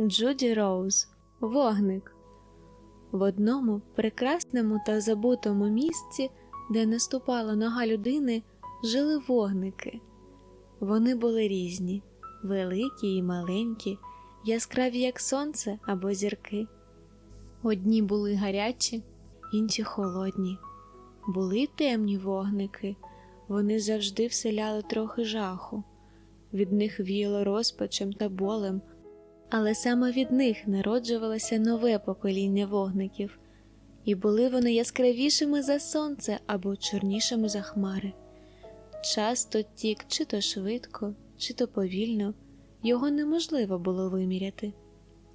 Джуді Роуз Вогник. В одному прекрасному та забутому місці, де не ступала нога людини, жили вогники. Вони були різні, великі і маленькі, яскраві, як сонце або зірки. Одні були гарячі, інші холодні. Були темні вогники, вони завжди вселяли трохи жаху. Від них віяло розпачем та болем, але саме від них народжувалося нове покоління вогників, і були вони яскравішими за сонце або чорнішими за хмари. Часто тік чи то швидко, чи то повільно, його неможливо було виміряти.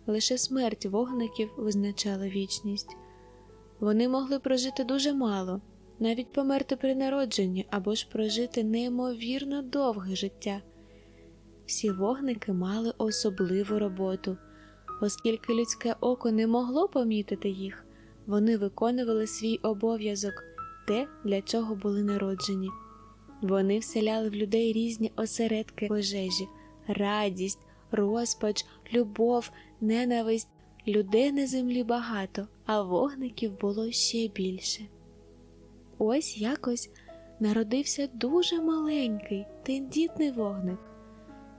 Лише смерть вогників визначала вічність. Вони могли прожити дуже мало, навіть померти при народженні або ж прожити неймовірно довге життя. Всі вогники мали особливу роботу, оскільки людське око не могло помітити їх, вони виконували свій обов'язок, те, для чого були народжені. Вони вселяли в людей різні осередки пожежі, радість, розпач, любов, ненависть. Людей на землі багато, а вогників було ще більше. Ось якось народився дуже маленький, тендітний вогник.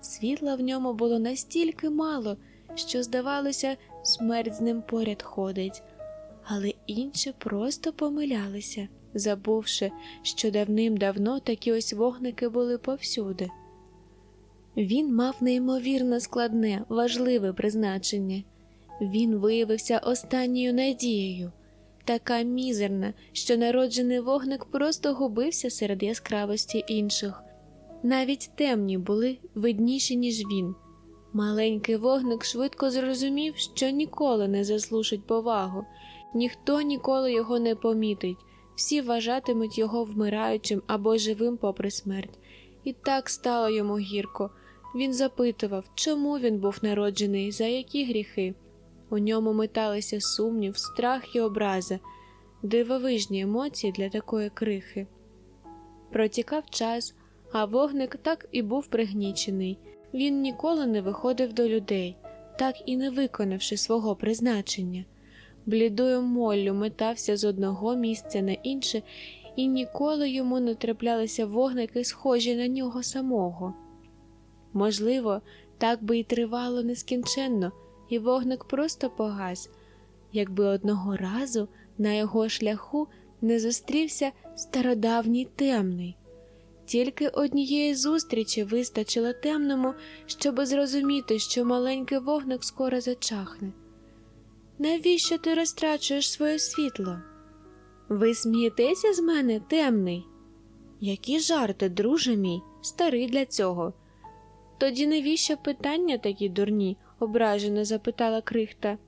Світла в ньому було настільки мало, що, здавалося, смерть з ним поряд ходить, але інші просто помилялися, забувши, що давним-давно такі ось вогники були повсюди. Він мав неймовірно складне, важливе призначення. Він виявився останньою надією, така мізерна, що народжений вогник просто губився серед яскравості інших. Навіть темні були видніші, ніж він. Маленький вогник швидко зрозумів, що ніколи не заслужить повагу, ніхто ніколи його не помітить, всі вважатимуть його вмираючим або живим попри смерть. І так стало йому гірко. Він запитував, чому він був народжений, за які гріхи. У ньому металися сумнів, страх і образа, дивовижні емоції для такої крихи. Протікав час, а вогник так і був пригнічений. Він ніколи не виходив до людей, так і не виконавши свого призначення. Блідою моллю метався з одного місця на інше, і ніколи йому не траплялися вогники, схожі на нього самого. Можливо, так би і тривало нескінченно, і вогник просто погас, якби одного разу на його шляху не зустрівся стародавній темний. Тільки однієї зустрічі вистачило темному, щоб зрозуміти, що маленький вогник скоро зачахне. Навіщо ти розтрачуєш своє світло? Ви смієтеся з мене, темний? Які жарти, друже мій, старий для цього. Тоді навіщо питання такі дурні? ображено запитала крихта,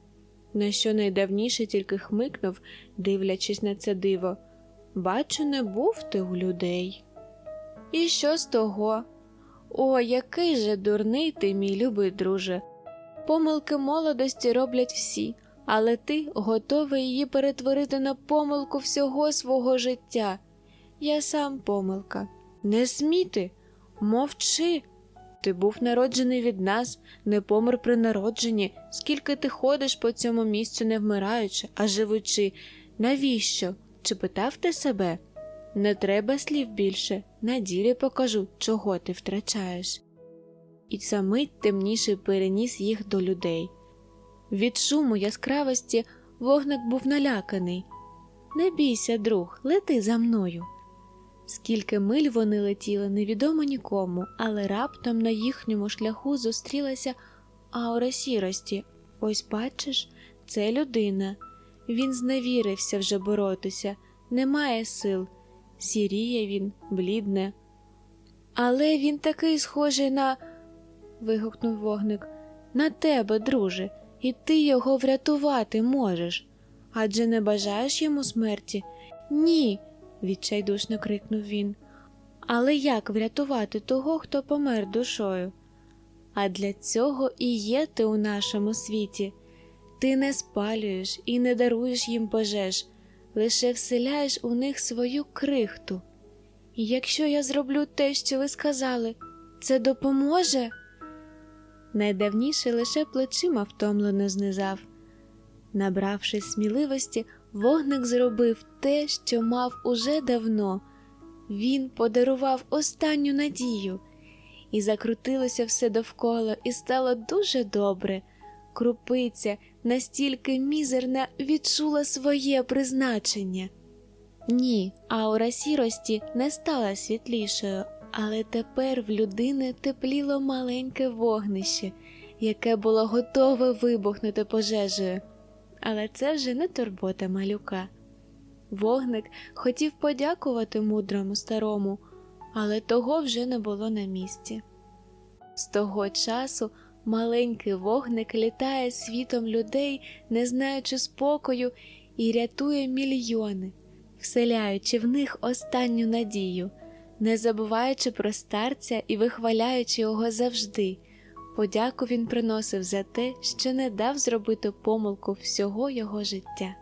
на що найдавніше тільки хмикнув, дивлячись на це диво. Бачу, не був ти у людей. І що з того? О, який же дурний ти, мій любий друже. Помилки молодості роблять всі, але ти готовий її перетворити на помилку всього свого життя. Я сам помилка. Не сміти, мовчи. Ти був народжений від нас, не помер при народженні, скільки ти ходиш по цьому місцю, не вмираючи, а живучи. Навіщо? Чи питав ти себе? Не треба слів більше, на ділі покажу, чого ти втрачаєш. І за мить темніший переніс їх до людей. Від шуму яскравості вогник був наляканий. Не бійся, друг, лети за мною. Скільки миль вони летіли, невідомо нікому, але раптом на їхньому шляху зустрілася аура сірості. Ось бачиш, це людина. Він зневірився вже боротися, немає сил. Сіріє він, блідне. Але він такий схожий на. вигукнув вогник. На тебе, друже, і ти його врятувати можеш. Адже не бажаєш йому смерті? Ні відчайдушно крикнув він. Але як врятувати того, хто помер душою? А для цього і є ти у нашому світі. Ти не спалюєш і не даруєш їм пожеж, лише вселяєш у них свою крихту. І якщо я зроблю те, що ви сказали, це допоможе? найдавніше лише плечима втомлено знизав. Набравшись сміливості, вогник зробив те, що мав уже давно. Він подарував останню надію, і закрутилося все довкола, і стало дуже добре. Крупиця, настільки мізерна, відчула своє призначення. Ні, аура сірості не стала світлішою, але тепер в людини тепліло маленьке вогнище, яке було готове вибухнути пожежею. Але це вже не турбота малюка. Вогник хотів подякувати мудрому старому, але того вже не було на місці. З того часу маленький вогник літає світом людей, не знаючи спокою, і рятує мільйони, вселяючи в них останню надію, не забуваючи про старця і вихваляючи його завжди. Подяку він приносив за те, що не дав зробити помилку всього його життя.